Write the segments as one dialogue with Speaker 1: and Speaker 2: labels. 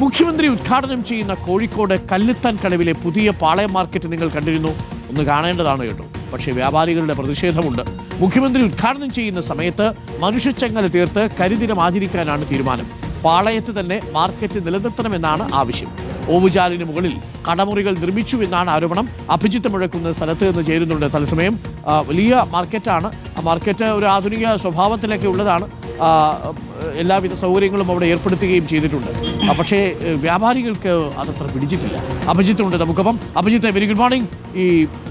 Speaker 1: മുഖ്യമന്ത്രി ഉദ്ഘാടനം ചെയ്യുന്ന കോഴിക്കോട് കല്ലുത്താൻ കടവിലെ പുതിയ പാളയം മാർക്കറ്റ് നിങ്ങൾ കണ്ടിരുന്നു. ഒന്ന് കാണേണ്ടതാണ് കേട്ടോ. പക്ഷേ വ്യാപാരികളുടെ പ്രതിഷേധമുണ്ട്. മുഖ്യമന്ത്രി ഉദ്ഘാടനം ചെയ്യുന്ന സമയത്ത് മനുഷ്യച്ചങ്ങല തീർത്ത് കരിദിനം ആചരിക്കാനാണ് തീരുമാനം. പാളയത്ത് തന്നെ മാർക്കറ്റ് നിലനിർത്തണമെന്നാണ് ആവശ്യം. ഓവുചാലിന് മുകളിൽ കടമുറികൾ നിർമ്മിച്ചു എന്നാണ് ആരോപണം. അഭിജിത്ത് മുഴക്കുന്ന സ്ഥലത്ത് നിന്ന് ചേരുന്നുണ്ട് തത്സമയം. വലിയ മാർക്കറ്റാണ്. മാർക്കറ്റ് ഒരു ആധുനിക സ്വഭാവത്തിലൊക്കെ ഉള്ളതാണ്. എല്ലാവിധ സൗകര്യങ്ങളും അവിടെ ഏർപ്പെടുത്തുകയും ചെയ്തിട്ടുണ്ട്. പക്ഷേ വ്യാപാരികൾക്ക് അതത്ര പിടിച്ചിട്ടില്ല. അഭിജിത്തുണ്ട് നമുക്കപ്പം. അഭിജിത്ത് വെരി ഗുഡ് മോർണിംഗ് ഈ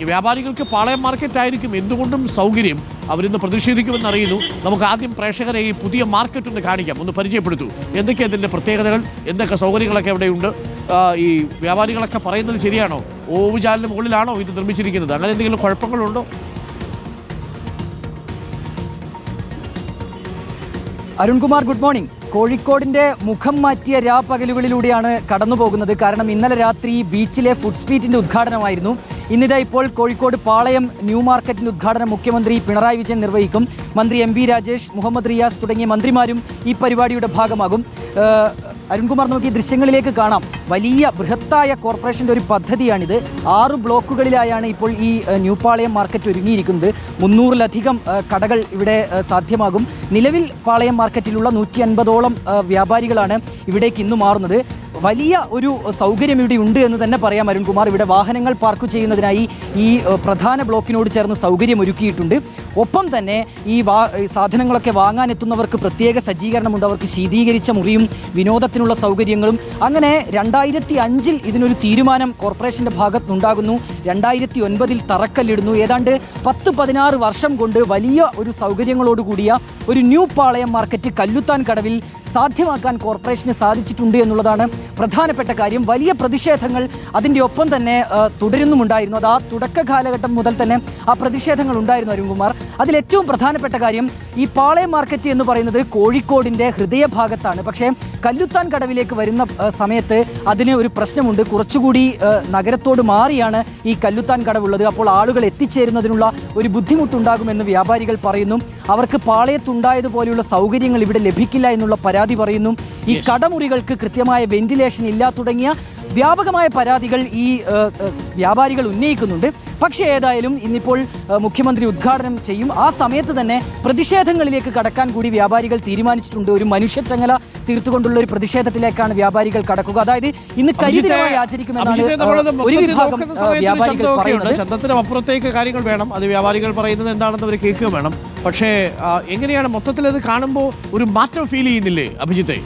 Speaker 1: വ്യാപാരികൾക്ക് പാളയം മാർക്കറ്റ് ആയിരിക്കും. എന്തുകൊണ്ടും സൗകര്യം അവരിന്ന് പ്രതിഷേധിക്കുമെന്ന് അറിയുന്നു. നമുക്ക് ആദ്യം പ്രേക്ഷകരെ ഈ പുതിയ മാർക്കറ്റ് ഒന്ന് കാണിക്കാം. ഒന്ന് പരിചയപ്പെടുത്തൂ. എന്തൊക്കെ അതിന്റെ പ്രത്യേകതകൾ? എന്തൊക്കെ സൗകര്യങ്ങളൊക്കെ അവിടെയുണ്ട്? ഈ വ്യാപാരികളൊക്കെ പറയുന്നത് ശരിയാണോ? ഓവുചാലിന് മുകളിലാണോ ഇത് നിർമ്മിച്ചിരിക്കുന്നത്? അങ്ങനെ എന്തെങ്കിലും കുഴപ്പങ്ങളുണ്ടോ?
Speaker 2: Arunkumar good morning. കോഴിക്കോടിന്റെ മുഖം മാറ്റിയ രാപ്പകലുകളിലൂടെയാണ് കടന്നു പോകുന്നത് കാരണം ഇന്നലെ രാത്രി ബീച്ചിലെ ഫുഡ് സ്ട്രീറ്റിന്റെ ഉദ്ഘാടനമായിരുന്നു. ഇന്നിതാ ഇപ്പോൾ കോഴിക്കോട് പാളയം ന്യൂ മാർക്കറ്റിന്റെ ഉദ്ഘാടനം മുഖ്യമന്ത്രി പിണറായി വിജയൻ നിർവഹിക്കും. മന്ത്രി എം രാജേഷ് മുഹമ്മദ് റിയാസ് തുടങ്ങിയ മന്ത്രിമാരും ഈ പരിപാടിയുടെ ഭാഗമാകും. അരുൺകുമാർ നമുക്ക് ഈ ദൃശ്യങ്ങളിലേക്ക് കാണാം. വലിയ ബൃഹത്തായ കോർപ്പറേഷന്റെ ഒരു പദ്ധതിയാണിത്. ആറ് ബ്ലോക്കുകളിലായാണ് ഇപ്പോൾ ഈ ന്യൂപാളയം മാർക്കറ്റ് ഒരുങ്ങിയിരിക്കുന്നത്. മുന്നൂറിലധികം കടകൾ ഇവിടെ സാധ്യമാകും. നിലവിൽ പാളയം മാർക്കറ്റിലുള്ള നൂറ്റി അൻപതോളം വ്യാപാരികളാണ് ഇവിടേക്ക് ഇന്ന് മാറുന്നത്. വലിയ ഒരു സൗകര്യം ഇവിടെ ഉണ്ട് എന്ന് തന്നെ പറയാം അരുൺകുമാർ. ഇവിടെ വാഹനങ്ങൾ പാർക്ക് ചെയ്യുന്നതിനായി ഈ പ്രധാന ബ്ലോക്കിനോട് ചേർന്ന് സൗകര്യം ഒരുക്കിയിട്ടുണ്ട്. ഒപ്പം തന്നെ ഈ സാധനങ്ങളൊക്കെ വാങ്ങാനെത്തുന്നവർക്ക് പ്രത്യേക സജ്ജീകരണമുണ്ട്. അവർക്ക് ശീതീകരിച്ച മുറിയും വിനോദത്തിനുള്ള സൗകര്യങ്ങളും. അങ്ങനെ രണ്ടായിരത്തി അഞ്ചിൽ ഇതിനൊരു തീരുമാനം കോർപ്പറേഷന്റെ ഭാഗത്തുനിന്നുണ്ടാകുന്നു. രണ്ടായിരത്തി ഒൻപതിൽ തറക്കല്ലിടുന്നു. ഏതാണ്ട് പത്ത് പതിനാറ് വർഷം കൊണ്ട് വലിയ ഒരു സൗകര്യങ്ങളോടുകൂടിയ ഒരു ന്യൂ പാളയം മാർക്കറ്റ് കല്ലുത്താൻ കടവിൽ സാധ്യമാക്കാൻ കോർപ്പറേഷന് സാധിച്ചിട്ടുണ്ട് എന്നുള്ളതാണ് പ്രധാനപ്പെട്ട കാര്യം. വലിയ പ്രതിഷേധങ്ങൾ അതിന്റെ ഒപ്പം തന്നെ തുടരുന്നുമുണ്ടായിരുന്നു. അത് ആ തുടക്ക കാലഘട്ടം മുതൽ തന്നെ ആ പ്രതിഷേധങ്ങൾ ഉണ്ടായിരുന്നു അരുൺകുമാർ. അതിലേറ്റവും പ്രധാനപ്പെട്ട കാര്യം ഈ പാളയം മാർക്കറ്റ് എന്ന് പറയുന്നത് കോഴിക്കോടിന്റെ ഹൃദയഭാഗത്താണ്. പക്ഷേ കല്ലുത്താൻ കടവിലേക്ക് വരുന്ന സമയത്ത് അതിന് ഒരു പ്രശ്നമുണ്ട്. കുറച്ചുകൂടി നഗരത്തോട് മാറിയാണ് ഈ കല്ലുത്താൻ കടവുള്ളത്. അപ്പോൾ ആളുകൾ എത്തിച്ചേരുന്നതിനുള്ള ഒരു ബുദ്ധിമുട്ടുണ്ടാകുമെന്ന് വ്യാപാരികൾ പറയുന്നു. അവർക്ക് പാളയത്തുണ്ടായതുപോലെയുള്ള സൗകര്യങ്ങൾ ഇവിടെ ലഭിക്കില്ല എന്നുള്ള പരാതി പറയുന്നു. ഈ കടമുറികൾക്ക് കൃത്യമായ വെന്റിലേഷൻ ഇല്ല തുടങ്ങിയ വ്യാപകമായ പരാതികൾ ഈ വ്യാപാരികൾ ഉന്നയിക്കുന്നുണ്ട്. പക്ഷേ ഏതായാലും ഇന്നിപ്പോൾ മുഖ്യമന്ത്രി ഉദ്ഘാടനം ചെയ്യും. ആ സമയത്ത് തന്നെ പ്രതിഷേധങ്ങളിലേക്ക് കടക്കാൻ കൂടി വ്യാപാരികൾ തീരുമാനിച്ചിട്ടുണ്ട്. ഒരു മനുഷ്യച്ചങ്ങല തീർത്തുകൊണ്ടുള്ള ഒരു പ്രതിഷേധത്തിലേക്കാണ് വ്യാപാരികൾ കടക്കുക. അതായത് ഇന്ന് കരിദിനമായി ആചരിക്കുമെന്നാണ് ഒരു വിഭാഗം വ്യാപാരികൾ. പറയുന്നത്
Speaker 1: ശബ്ദത്തിനും അപ്പുറത്തേക്ക് കാര്യങ്ങൾ വേണം. അത് വ്യാപാരികൾ പറയുന്നത് എന്താണെന്ന് അവർ കേൾക്കുക വേണം. പക്ഷേ എങ്ങനെയാണ് മൊത്തത്തിൽ അത് കാണുമ്പോൾ ഒരു മാറ്റം ഫീൽ ചെയ്യുന്നില്ലേ അഭിജിത്തെ?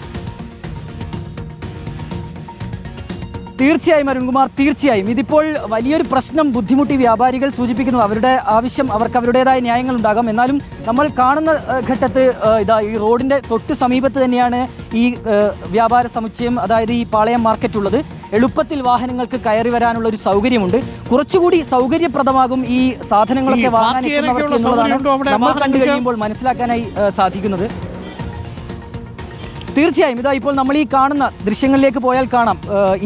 Speaker 2: തീർച്ചയായും അരുൺകുമാർ തീർച്ചയായും. ഇതിപ്പോൾ വലിയൊരു പ്രശ്നം ബുദ്ധിമുട്ടി വ്യാപാരികൾ സൂചിപ്പിക്കുന്നു. അവരുടെ ആവശ്യം അവർക്ക് അവരുടേതായ ന്യായങ്ങൾ ഉണ്ടാകാം. എന്നാലും നമ്മൾ കാണുന്ന ഘട്ടത്ത് ഇതാ ഈ റോഡിന്റെ തൊട്ട് സമീപത്ത് തന്നെയാണ് ഈ വ്യാപാര സമുച്ചയം അതായത് ഈ പാളയം മാർക്കറ്റ് ഉള്ളത്. എളുപ്പത്തിൽ വാഹനങ്ങൾക്ക് കയറി വരാനുള്ള ഒരു സൗകര്യമുണ്ട്. കുറച്ചുകൂടി സൗകര്യപ്രദമാകും ഈ സാധനങ്ങളൊക്കെ വാങ്ങാൻ എന്നുള്ളതാണ് നമ്മൾ കണ്ടു കഴിയുമ്പോൾ മനസ്സിലാക്കാനായി സാധിക്കുന്നത്. തീർച്ചയായും ഇതാ ഇപ്പോൾ നമ്മൾ ഈ കാണുന്ന ദൃശ്യങ്ങളിലേക്ക് പോയാൽ കാണാം.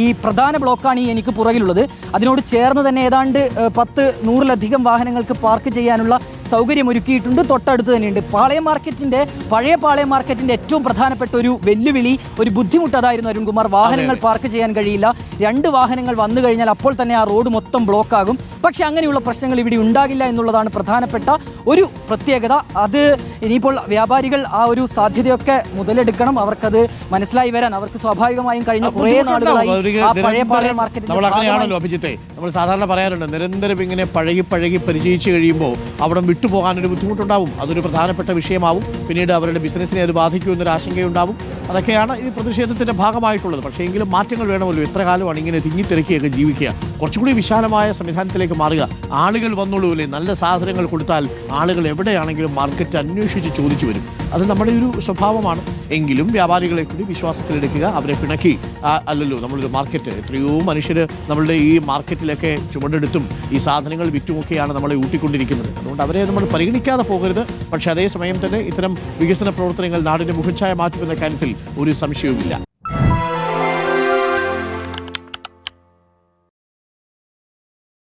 Speaker 2: ഈ പ്രധാന ബ്ലോക്കാണ് ഈ എനിക്ക് പുറകിലുള്ളത്. അതിനോട് ചേർന്ന് തന്നെ ഏതാണ്ട് പത്ത് നൂറിലധികം വാഹനങ്ങൾക്ക് പാർക്ക് ചെയ്യാനുള്ള സൗകര്യം ഒരുക്കിയിട്ടുണ്ട്. തൊട്ടടുത്ത് തന്നെയുണ്ട്. പാളയം മാർക്കറ്റിന്റെ പഴയ പാളയം മാർക്കറ്റിന്റെ ഏറ്റവും പ്രധാനപ്പെട്ട ഒരു വെല്ലുവിളി ഒരു ബുദ്ധിമുട്ട് അതായിരുന്നു അരുൺകുമാർ. വാഹനങ്ങൾ പാർക്ക് ചെയ്യാൻ കഴിയില്ല. രണ്ട് വാഹനങ്ങൾ വന്നു കഴിഞ്ഞാൽ അപ്പോൾ തന്നെ ആ റോഡ് മൊത്തം ബ്ലോക്ക് ആകും പക്ഷെ അങ്ങനെയുള്ള പ്രശ്നങ്ങൾ ഇവിടെ ഉണ്ടാകില്ല എന്നുള്ളതാണ് പ്രധാനപ്പെട്ട ഒരു പ്രത്യേകത. അത് ഇനിയിപ്പോൾ വ്യാപാരികൾ ആ ഒരു സാധ്യതയൊക്കെ മുതലെടുക്കണം. അവർക്കത് മനസ്സിലായി വരാൻ അവർക്ക് സ്വാഭാവികമായും കഴിഞ്ഞ കുറേ നാളുകളായി ആ പഴയ പാളയ
Speaker 1: നമ്മൾ അങ്ങനെയാണല്ലോ അഭിജിത്തെ. നമ്മൾ സാധാരണ പറയാറുണ്ട് നിരന്തരം ഇങ്ങനെ പഴകി പഴകി പരിചയിച്ചു കഴിയുമ്പോൾ അവിടെ വിട്ടുപോകാനൊരു ബുദ്ധിമുട്ടുണ്ടാവും. അതൊരു പ്രധാനപ്പെട്ട വിഷയമാവും. പിന്നീട് അവരുടെ ബിസിനസ്സിനെ അത് ബാധിക്കുമെന്നൊരു ആശങ്കയുണ്ടാവും അതൊക്കെയാണ് ഈ പ്രതിഷേധത്തിന്റെ ഭാഗമായിട്ടുള്ളത്. പക്ഷേ എങ്കിലും മാറ്റങ്ങൾ വേണമല്ലോ. എത്ര കാലമാണ് ഇങ്ങനെ തിങ്ങിത്തിരക്കിയൊക്കെ ജീവിക്കുക. കുറച്ചുകൂടി വിശാലമായ സംവിധാനത്തിലേക്ക് മാറുക. ആളുകൾ വന്നോളൂലേ നല്ല സാധനങ്ങൾ കൊടുത്താൽ ആളുകൾ എവിടെയാണെങ്കിലും മാർക്കറ്റ് അന്വേഷിച്ച് ചോദിച്ചു വരും. അത് നമ്മുടെ ഒരു സ്വഭാവമാണ്. എങ്കിലും വ്യാപാരികളെ കൂടി വിശ്വാസത്തിലെടുക്കുക അവരെ പിണക്കി. അല്ലല്ലോ നമ്മളൊരു മാർക്കറ്റ് എത്രയോ മനുഷ്യർ നമ്മളുടെ ഈ മാർക്കറ്റിലൊക്കെ ചുമടെടുത്തും ഈ സാധനങ്ങൾ വിറ്റുമൊക്കെയാണ് നമ്മളെ ഊട്ടിക്കൊണ്ടിരിക്കുന്നത്. അതുകൊണ്ട് അവരെ നമ്മൾ പരിഗണിക്കാതെ പോകരുത്. പക്ഷേ അതേസമയം തന്നെ ഇത്തരം വികസന പ്രവർത്തനങ്ങൾ നാടിന്റെ മുഖച്ഛായ മാറ്റുമെന്ന കാര്യത്തിൽ ഒരു സംശയവുമില്ല.